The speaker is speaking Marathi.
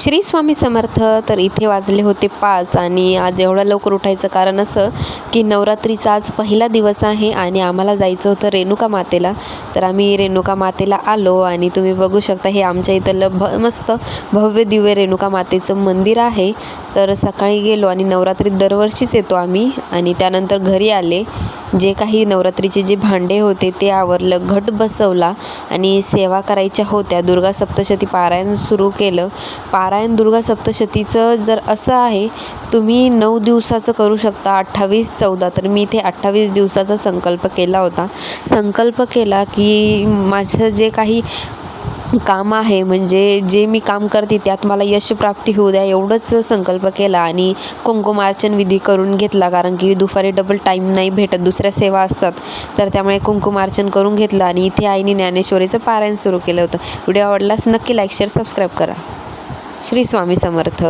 श्री स्वामी समर्थ तर इथे वाजले होते पाच आणि आज एवढं लवकर उठायचं कारण असं की नवरात्रीचा आज पहिला दिवस आहे आणि आम्हाला जायचं होतं रेणुका मातेला. तर आम्ही रेणुका मातेला आलो आणि तुम्ही बघू शकता हे आमच्या इथलं भ मस्त भव्य दिव्य रेणुका मातेचं मंदिर आहे. तर सकाळी गेलो आणि नवरात्रीत दरवर्षीच येतो आम्ही आणि त्यानंतर घरी आले. जे काही नवरात्रीचे जे भांडे होते ते आवरलं घट बसवला आणि सेवा करायच्या होत्या. दुर्गा सप्तशती पारायण सुरू केलं. पारायण दुर्गा सप्तशतीचं जर असं आहे तुम्ही नऊ दिवसाचं करू शकता अठ्ठावीस चौदा. तर मी इथे अठ्ठावीस दिवसाचा संकल्प केला होता. संकल्प केला की माझं जे काही काम आहे म्हणजे जे मी काम करते त्यात मला यश प्राप्ती होऊ द्या एवढंच संकल्प केला आणि कुंकुमार्चन विधी करून घेतला. कारण की दुपारी डबल टाईम नाही भेटत दुसऱ्या सेवा असतात. तर त्यामुळे कुंकुमार्चन करून घेतलं आणि इथे आईने ज्ञानेश्वरीचं पारायण सुरू केलं होतं. व्हिडिओ आवडल्यास नक्की लाईक शेअर सबस्क्राईब करा. श्री स्वामी समर्थ.